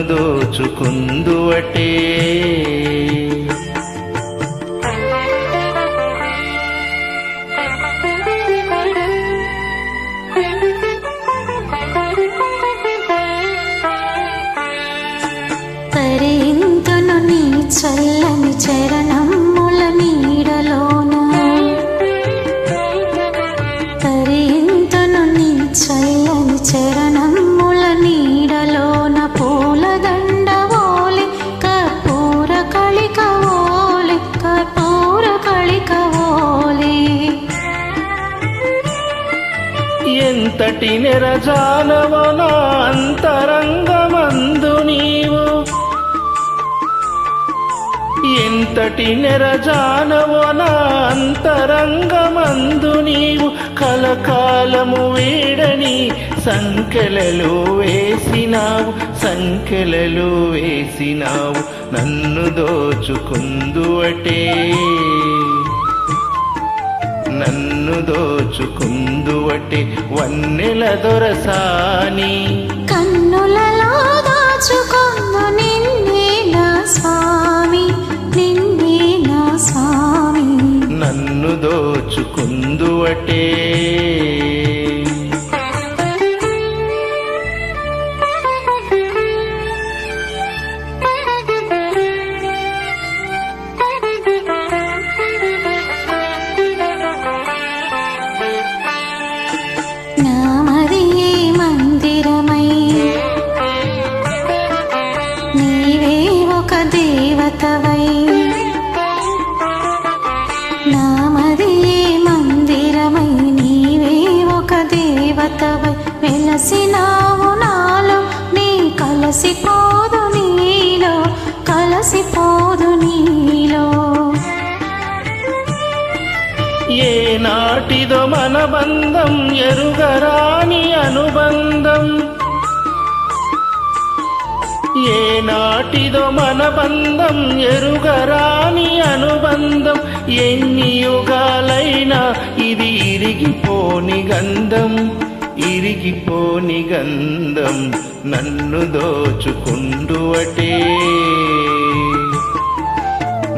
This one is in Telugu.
దోచుకుందువటే. ఎంతటి నెరజానవో అంతరంగమందు నీవు. ఎంతటి నెరజానవో అంతరంగమందు నీవు. కలకాలము వీడని సంకెలలో వేసినావు సంకెలలో వేసినావు. నన్ను దోచుకుందువటే నన్ను దోచుకుందువటే వన్నెల దొరసాని. కన్నులలో దాచుకొందు నిన్నే నా స్వామి నిన్నే నా స్వామి. నన్ను దోచుకుందువటే. నామది మందిరమై. నీవే ఒక దేవతవై. నామది మందిరమై నీవే ఒక దేవతవై. వెలసినావు నాలో నీ కలసిపోదు నీలో కలసిపోదు నీలో ఏ నాటిదో మన బంధం ఎరుగరాని అనుబంధం. ఏ నాటిదో మన బంధం ఎరుగరాని అనుబంధం. ఎన్ని యుగాలైనా ఇది ఇరిగిపోని గంధం ఇరిగిపోని గంధం నన్ను దోచుకుండువటే.